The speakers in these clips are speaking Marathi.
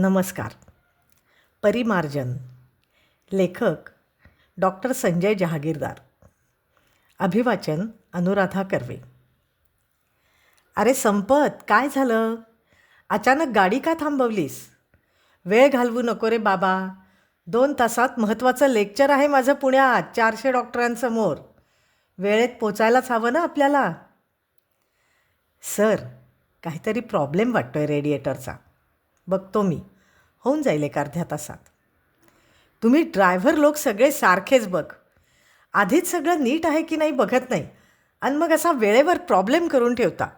नमस्कार. परिमार्जन. लेखक डॉक्टर संजय जहागीरदार. अभिवाचन अनुराधा कर्वे. अरे संपत काय झालं? अचानक गाडी का थांबवलीस? वेळ घालवू नको रे बाबा. दोन तासात महत्त्वाचं लेक्चर आहे माझं पुण्यात चारशे डॉक्टरांसमोर. वेळेत पोचायलाच हवं ना आपल्याला? सर काहीतरी प्रॉब्लेम वाटतोय रेडिएटरचा. बघतो मी. होऊन जाईल एक अर्ध्या तासात. तुम्ही ड्रायव्हर लोक सगळे सारखेच बघ. आधीच सगळं नीट आहे की नाही बघत नाही. आणि मग असा वेळेवर प्रॉब्लेम करून ठेवता.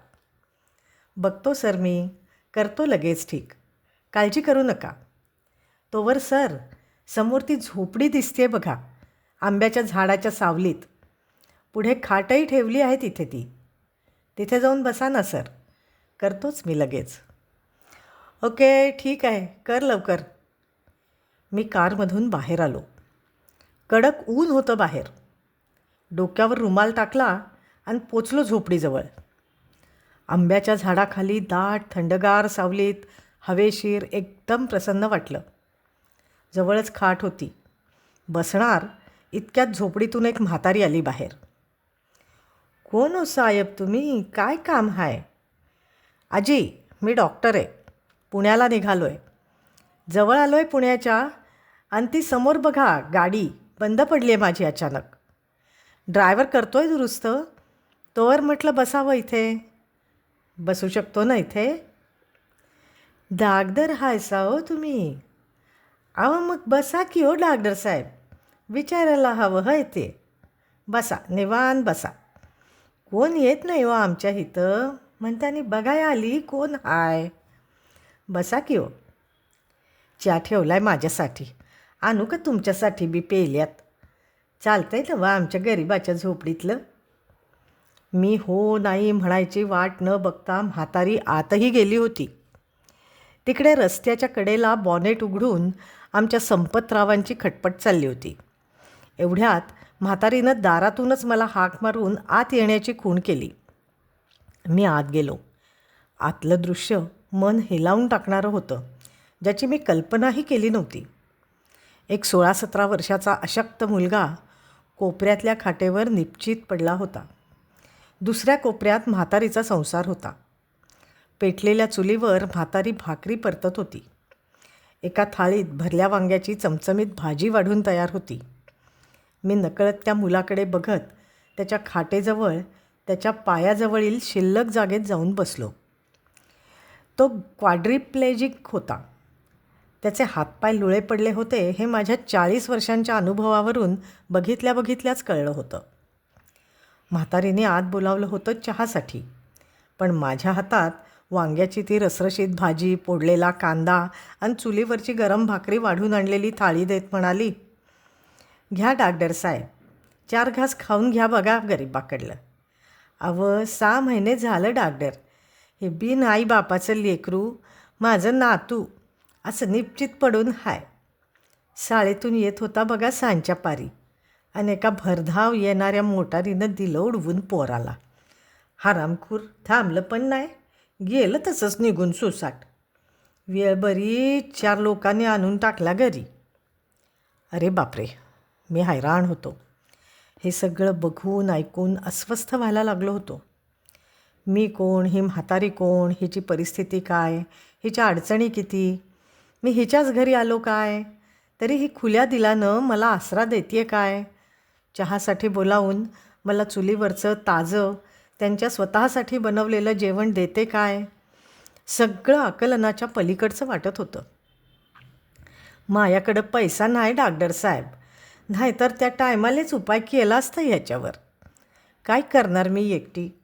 बघतो सर मी. करतो लगेच ठीक. काळजी करू नका. तोवर सर समोर ती झोपडी दिसते बघा. आंब्याच्या झाडाच्या सावलीत. पुढे खाटही ठेवली आहे तिथे ती. तिथे जाऊन बसा ना सर. करतोच मी लगेच. ओके ठीक आहे. कर लवकर. मी कारमधून बाहेर आलो. कडक ऊन होतं बाहेर. डोक्यावर रुमाल टाकला आणि पोचलो झोपडीजवळ. आंब्याच्या झाडाखाली दाट थंडगार सावलीत हवेशीर एकदम प्रसन्न वाटलं. जवळच खाट होती. बसणार इतक्यात झोपडीतून एक म्हातारी आली बाहेर. कोण हो साहेब तुम्ही? काय काम आहे आजी मी डॉक्टर आहे. पुण्याला निघालो आहे जवळ आलो आहे पुण्याच्या आणि ती समोर बघा गाडी बंद पडली आहे माझी अचानक. ड्रायव्हर करतो आहे दुरुस्त. तोवर म्हटलं बसावं इथे. बसू शकतो ना इथे? डागदर हायसा हो तुम्ही. अहो मग बसा की हो डागदर साहेब. विचारायला हवं हय ते. बसा निवान बसा. कोण येत नाही हो आमच्या इथं? म्हणतानी बघाय आली कोण हाय? बसा की हो. चहा आहे माझ्यासाठी. आणू का तुमच्यासाठी बी पेल्यात? चालतं ना वा आमच्या गरिबाच्या झोपडीतलं. मी हो नाही म्हणायची वाट न बघता म्हातारी आतही गेली होती. तिकडे रस्त्याच्या कडेला बॉनेट उघडून आमच्या संपतरावांची खटपट चालली होती. एवढ्यात म्हातारीनं दारातूनच मला हाक मारून आत येण्याची खूण केली. मी आत गेलो. आतलं दृश्य मन हेलावून टाकणारं होतं ज्याची मी कल्पनाही केली नव्हती. एक सोळा सतरा वर्षाचा अशक्त मुलगा कोपऱ्यातल्या खाटेवर निपचित पडला होता. दुसऱ्या कोपऱ्यात म्हातारीचा संसार होता. पेटलेल्या चुलीवर म्हातारी भाकरी परतत होती. एका थाळीत भरल्या वांग्याची चमचमीत भाजी वाढून तयार होती. मी नकळत त्या मुलाकडे बघत त्याच्या खाटेजवळ त्याच्या पायाजवळील शिल्लक जागेत जाऊन बसलो. तो क्वाड्रिप्लेजिक होता. त्याचे हातपाय लुळे पडले होते हे माझ्या चाळीस वर्षांच्या अनुभवावरून बघितल्या बघितल्याच कळलं होतं. म्हातारीने आत बोलावलं होतं चहासाठी. पण माझ्या हातात वांग्याची ती रसरशीत भाजी पोडलेला कांदा आणि चुलीवरची गरम भाकरी वाढून आणलेली थाळी देत म्हणाली घ्या डागडर साहेब चार घास खाऊन घ्या बघा गरीबाकडलं. अव सहा महिने झालं डागडर हे बिन आई बापाचं लेकरू माझं नातू असं निपचित पडून हाय. शाळेतून येत होता बघा सांच्या पारी. आणि एका भरधाव येणाऱ्या मोटारीनं दिलं उडवून पोराला. हरामखूर थांबलं पण नाही. गेलं तसंच निघून सुसाट. वेळ बरी चार लोकांनी आणून टाकला घरी. अरे बापरे मी हैराण होतो. हे सगळं बघून ऐकून अस्वस्थ व्हायला लागलो होतो. मी कोण ही म्हातारी कोण हिची परिस्थिती काय हिच्या अडचणी किती मी हिच्याच घरी आलो काय तरी ही खुल्या दिलानं मला आसरा देते काय? चहासाठी बोलावून मला चुलीवरचं ताजं त्यांच्या स्वतःसाठी बनवलेलं जेवण देते काय? सगळं आकलनाच्या पलीकडचं वाटत होतं. मायाकडं पैसा नाही डागडर साहेब नाहीतर त्या टायमालेच उपाय केला असता ह्याच्यावर. काय करणार मी एकटी?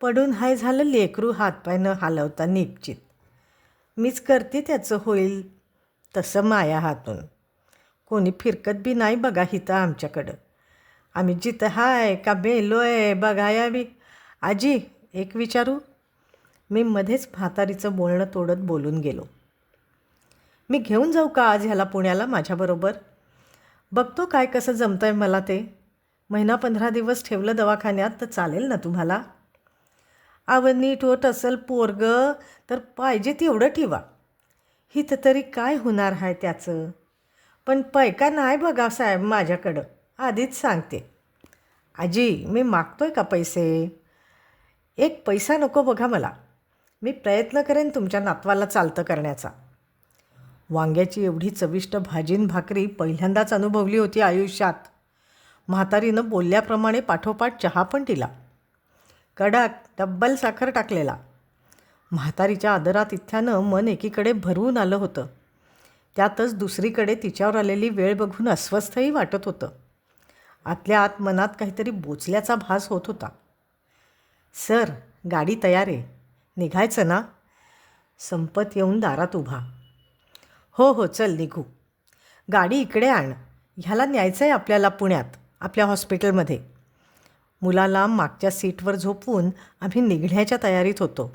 पडून हाय झालं लेकरू हातपाय न हालवता निश्चित. मीच करते त्याचं होईल तसं माया हातून. कोणी फिरकत बी नाही बघा हिथं आमच्याकडं. आम्ही जिथं हाय का बेलो आहे बघाया बी आजी एक विचारू? मी मध्येच म्हातारीचं बोलणं तोडत बोलून गेलो. मी घेऊन जाऊ का आज ह्याला पुण्याला माझ्याबरोबर? बघतो काय कसं जमतं आहे मला ते. महिना पंधरा दिवस ठेवलं दवाखान्यात तर चालेल ना तुम्हाला? अव नीट होत असेल पोरग तर पाहिजे तेवढं ठेवा. हिथं तरी काय होणार आहे त्याचं? पण पैका नाही बघा साहेब माझ्याकडं आधीच सांगते. आजी मी मागतो आहे का पैसे? एक पैसा नको बघा मला. मी प्रयत्न करेन तुमच्या नातवाला चालतं करण्याचा. वांग्याची एवढी चविष्ट भाजीन भाकरी पहिल्यांदाच अनुभवली होती आयुष्यात. म्हातारीनं बोलल्याप्रमाणे पाठोपाठ चहा पण दिला. कडक डब्बल साखर टाकलेला. म्हातारीच्या आदरातिथ्यानं मन एकीकडे भरवून आलं होतं. त्यातच दुसरीकडे तिच्यावर आलेली वेळ बघून अस्वस्थही वाटत होतं. आतल्या आत मनात काहीतरी बोचल्याचा भास होत होता. सर गाडी तयार आहे. निघायचं ना? संपत येऊन दारात उभा. हो हो चल निघू. गाडी इकडे आण. ह्याला न्यायचं आहे आपल्याला पुण्यात आपल्या हॉस्पिटलमध्ये. मुलाला मागच्या सीटवर झोपवून आम्ही निघण्याच्या तयारीत होतो.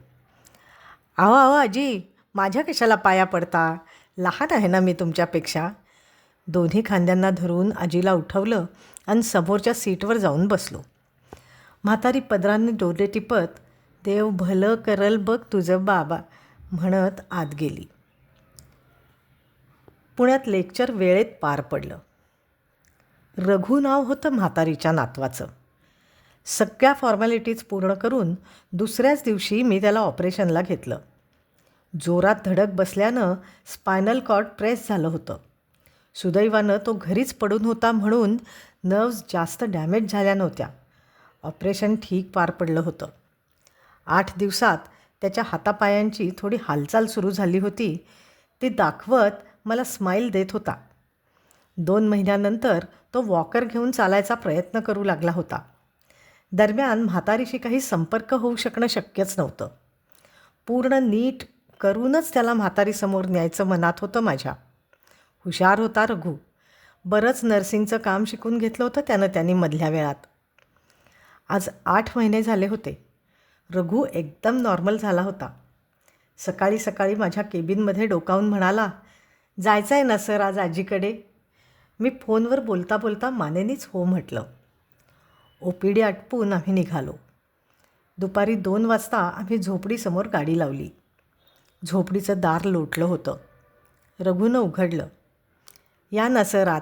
अहो अहो आजी माझ्या कशाला पाया पडता? लहान आहे ना मी तुमच्यापेक्षा. दोन्ही खांद्यांना धरून आजीला उठवलं आणि समोरच्या सीटवर जाऊन बसलो. म्हातारी पदरांनी डोले टिपत देव भलं करल बघ तुझं बाबा म्हणत आत गेली. पुण्यात लेक्चर वेळेत पार पडलं. रघु नाव होतं म्हातारीच्या नातवाचं. सगळ्या फॉर्मॅलिटीज पूर्ण करून दुसऱ्याच दिवशी मी त्याला ऑपरेशनला घेतलं. जोरात धडक बसल्यानं स्पायनल कॉर्ड प्रेस झालं होतं. सुदैवानं तो घरीच पडून होता म्हणून नर्व्स जास्त डॅमेज झाल्या नव्हत्या. ऑपरेशन ठीक पार पडलं होतं. आठ दिवसात त्याच्या हातापायांची थोडी हालचाल सुरू झाली होती. ती दाखवत मला स्माईल देत होता. दोन महिन्यानंतर तो वॉकर घेऊन चालायचा प्रयत्न करू लागला होता. दरम्यान म्हातारीशी काही संपर्क होऊ शकणं शक्यच नव्हतं. पूर्ण नीट करूनच त्याला म्हातारीसमोर न्यायचं मनात होतं माझ्या. हुशार होता रघु. बरंच नर्सिंगचं काम शिकून घेतलं होतं त्यानं त्यांनी मधल्या वेळात. आज आठ महिने झाले होते. रघु एकदम नॉर्मल झाला होता. सकाळी सकाळी माझ्या केबिनमध्ये डोकावून म्हणाला जायचं आहे ना सर आज आजीकडे. मी फोनवर बोलता बोलता मानेनीच हो म्हटलं. ओ पी डी आटपून आम्ही निघालो. दुपारी दोन वाजता आम्ही झोपडीसमोर गाडी लावली. झोपडीचं दार लोटलं होतं. रघुनं उघडलं. या ना सर आत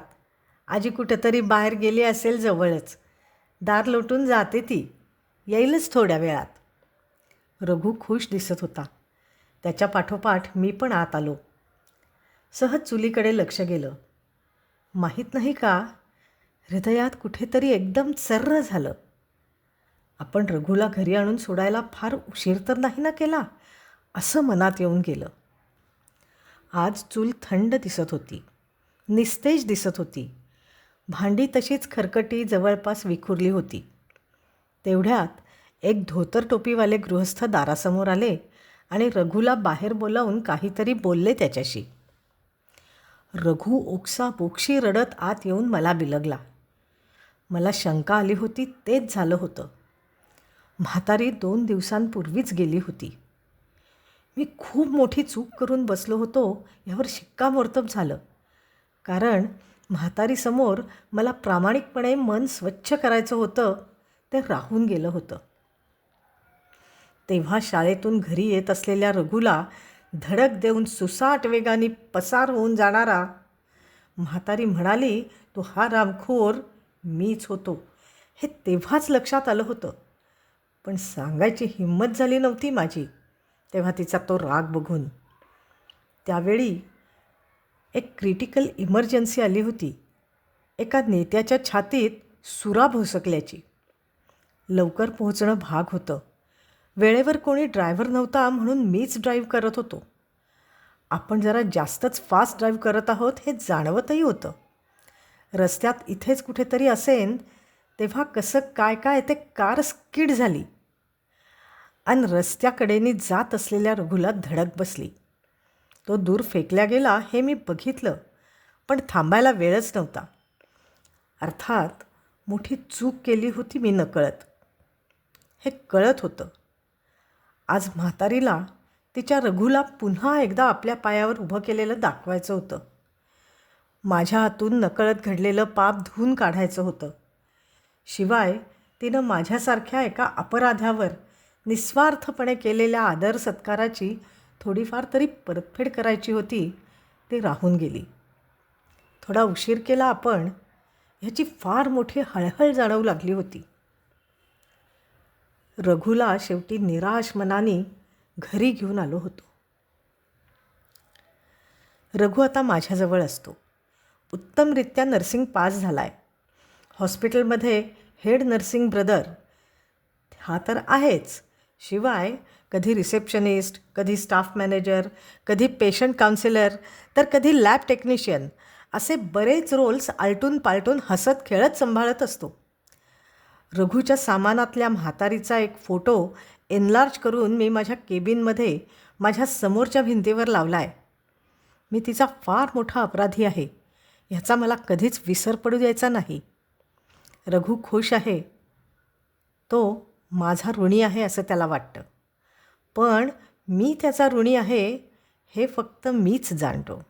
आजी कुठंतरी बाहेर गेली असेल जवळच. दार लोटून जाते ती. येईलच थोड्या वेळात. रघु खुश दिसत होता. त्याच्या पाठोपाठ मी पण आत आलो. सहज चुलीकडे लक्ष गेलं. माहीत नाही का हृदयात कुठेतरी एकदम सर्र झालं. आपण रघुला घरी आणून सोडायला फार उशीर तर नाही ना केला? असं मनात येऊन गेलं. आज चूल थंड दिसत होती. निस्तेज दिसत होती. भांडी तशीच खरकटी जवळपास विखुरली होती. तेवढ्यात एक धोतर टोपीवाले गृहस्थ दारासमोर आले आणि रघुला बाहेर बोलावून काहीतरी बोलले त्याच्याशी. रघु ओक्सा बोक्षी रडत आत येऊन मला बिलगला. मला शंका आली होती तेच झालं होतं. म्हातारी दोन दिवसांपूर्वीच गेली होती. मी खूप मोठी चूक करून बसलो होतो यावर शिक्कामोर्तब झालं. कारण म्हातारीसमोर मला प्रामाणिकपणे मन स्वच्छ करायचं होतं ते राहून गेलं होतं. तेव्हा शाळेतून घरी येत असलेल्या रघुला धडक देऊन सुसाट वेगाने पसार होऊन जाणारा म्हातारी म्हणाली तो हा रामखोर मीच होतो हे तेव्हाच लक्षात आलं होतं. पण सांगायची हिंमत झाली नव्हती माझी तेव्हा तिचा तो राग बघून. त्यावेळी एक क्रिटिकल इमर्जन्सी आली होती एका नेत्याच्या छातीत सुरा भोसकल्याची. लवकर पोहोचणं भाग होतं. वेळेवर कोणी ड्रायव्हर नव्हता म्हणून मीच ड्राईव्ह करत होतो. आपण जरा जास्तच फास्ट ड्राईव्ह करत आहोत हे जाणवतही होतं. रस्त्यात इथेच कुठेतरी असेन तेव्हा कसं काय काय ते कार स्किड झाली. आणि रस्त्याकडेनी जात असलेल्या रघुला धडक बसली. तो दूर फेकल्या गेला हे मी बघितलं पण थांबायला वेळच नव्हता. अर्थात मोठी चूक केली होती मी नकळत. हे कळत होतं. आज म्हातारीला तिच्या रघुला पुन्हा एकदा आपल्या पायावर उभं केलेलं दाखवायचं होतं. माझ्या हातून नकळत घडलेलं पाप धुवून काढायचं होतं. शिवाय तिनं माझ्यासारख्या एका अपराध्यावर निस्वार्थपणे केलेल्या आदर सत्काराची थोडीफार तरी परतफेड करायची होती ती राहून गेली. थोडा उशीर केला आपण ह्याची फार मोठी हळहळ जाणवू लागली होती. रघुला शेवटी निराश मनाने घरी घेऊन आलो होतो. रघु आता माझ्याजवळ असतो. उत्तमरित्या नर्सिंग पास झाला आहे हॉस्पिटलमध्ये हेड नर्सिंग ब्रदर हा तर आहेच. शिवाय कधी रिसेप्शनिस्ट कधी स्टाफ मॅनेजर कधी पेशंट काउन्सिलर तर कधी लॅब टेक्निशियन असे बरेच रोल्स आलटून पालटून हसत खेळत सांभाळत असतो. रघूच्या सामानातल्या म्हातारीचा एक फोटो एनलार्ज करून मी माझ्या केबिनमध्ये माझ्या समोरच्या भिंतीवर लावला आहे मी तिचा फार मोठा अपराधी आहे. ह्याचा मला कधीच विसर पडू द्यायचा नाही. रघु खुश आहे. तो माझा ऋणी आहे असं त्याला वाटतं. पण मी त्याचा ऋणी आहे हे फक्त मीच जाणतो.